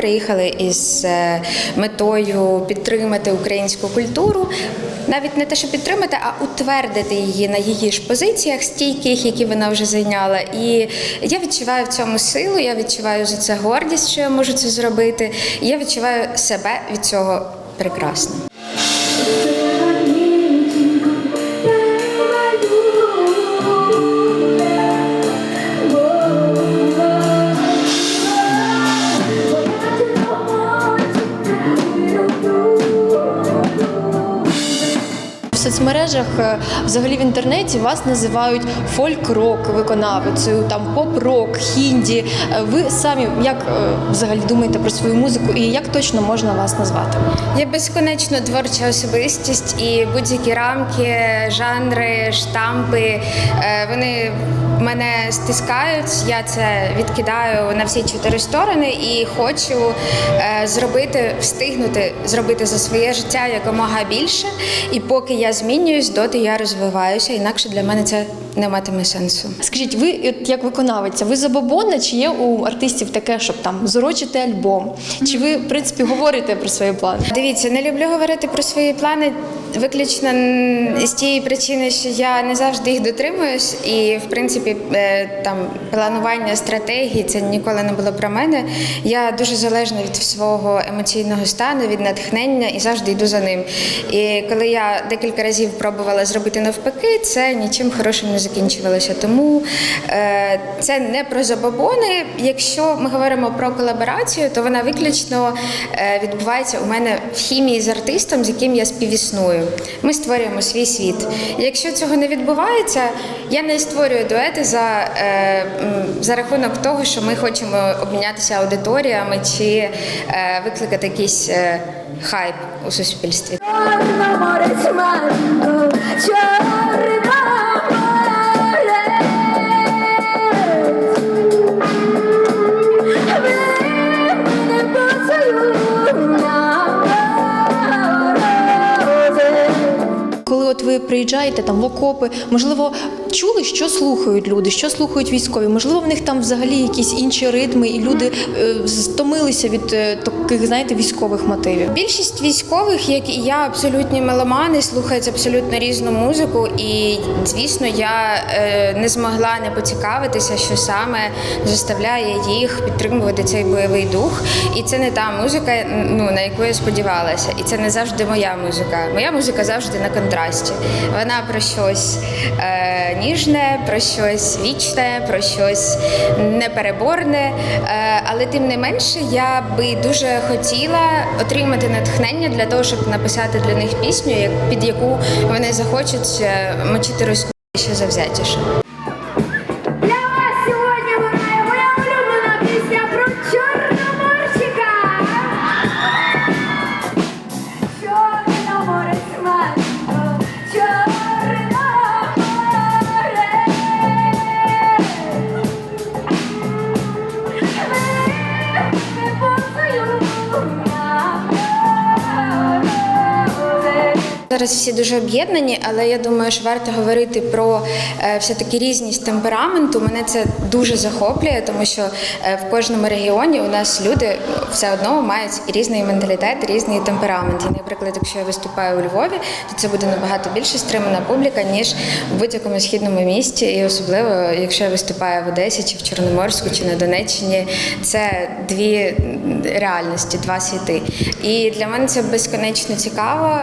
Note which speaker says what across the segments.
Speaker 1: Приїхали із е, метою підтримати українську культуру. Навіть не те, що підтримати, а утвердити її на її ж позиціях стійких, які вона вже зайняла. І я відчуваю в цьому силу, я відчуваю за це гордість, що я можу це зробити. Я відчуваю себе від цього прекрасно.
Speaker 2: Соцмережах, е, взагалі в інтернеті вас називають фольк-рок виконавицею, там поп-рок, хінді. Е, Ви самі як е, взагалі думаєте про свою музику і як точно можна вас назвати?
Speaker 1: Я безконечно творча особистість і будь-які рамки, жанри, штампи вони мене стискають. Я це відкидаю на всі чотири сторони і хочу зробити, встигнути зробити за своє життя якомога більше. І поки я змінююсь, доти я розвиваюся. Інакше для мене це не матиме сенсу.
Speaker 2: Скажіть, ви от як виконавиця, ви забобонна, чи є у артистів таке, щоб там зорочити альбом? Чи ви, в принципі, говорите про свої плани?
Speaker 1: Дивіться, не люблю говорити про свої плани виключно з тієї причини, що я не завжди їх дотримуюсь, і в принципі е, там планування стратегії це ніколи не було про мене. Я дуже залежна від свого емоційного стану, від натхнення і завжди йду за ним. І коли я декілька разів пробувала зробити навпаки, це нічим хорошим не закінчувалося. Тому е, це не про забобони. Якщо ми говоримо про колаборацію, то вона виключно е, відбувається у мене в хімії з артистом, з яким я співісную. Ми створюємо свій світ. Якщо цього не відбувається, я не створюю дуети за, е, за рахунок того, що ми хочемо обмінятися аудиторіями чи е, викликати якийсь е, хайп у суспільстві.
Speaker 3: Чорне море тьмяно, ви
Speaker 2: приїжджаєте там в окопи, можливо, чули, що слухають люди, що слухають військові? Можливо, в них там взагалі якісь інші ритми, і люди е, стомилися від е, таких, знаєте, військових мотивів.
Speaker 1: Більшість військових, як і я, абсолютні меломани, слухають абсолютно різну музику. І, звісно, я е, не змогла не поцікавитися, що саме заставляє їх підтримувати цей бойовий дух. І це не та музика, ну на яку я сподівалася. І це не завжди моя музика. Моя музика завжди на контрасті. Вона про щось е, ніжне, про щось вічне, про щось непереборне. Е, але тим не менше, я би дуже хотіла отримати натхнення для того, щоб написати для них пісню, під яку вони захочуть е, мочити руську ще завзятіше. Зараз всі дуже об'єднані, але я думаю, що варто говорити про е, все-таки різність темпераменту. Мене це дуже захоплює, тому що е, в кожному регіоні у нас люди все одно мають різний менталітет, різний темперамент. І, наприклад, якщо я виступаю у Львові, то це буде набагато більше стримана публіка, ніж в будь-якому східному місті. І особливо, якщо я виступаю в Одесі чи в Чорноморську, чи на Донеччині, це дві реальності, два світи. І для мене це безконечно цікаво.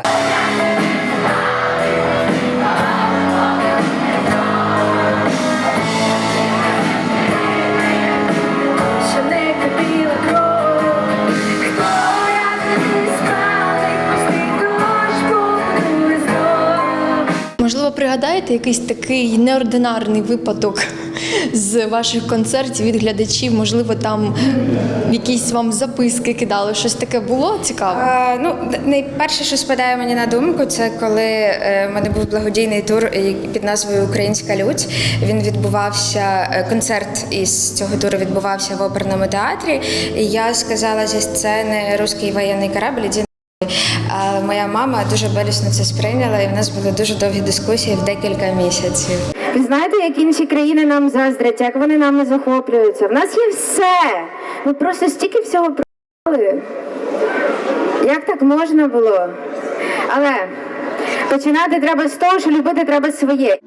Speaker 2: Можливо, пригадаєте якийсь такий неординарний випадок з ваших концертів від глядачів? Можливо, там якісь вам записки кидали, щось таке було цікаве?
Speaker 1: Е, Ну, найперше, що спадає мені на думку, це коли е, в мене був благодійний тур під назвою Українська лють. Він відбувався, е, концерт із цього туру відбувався в оперному театрі. І я сказала зі сцени Руський воєнний корабль. моя мама дуже болісно це сприйняла, і в нас були дуже довгі дискусії в декілька місяців.
Speaker 4: Ви знаєте, як інші країни нам заздрять, як вони нами захоплюються. В нас є все. Ми просто стільки всього приймали.
Speaker 1: Як так можна було? Але починати треба з того, що любити треба своє.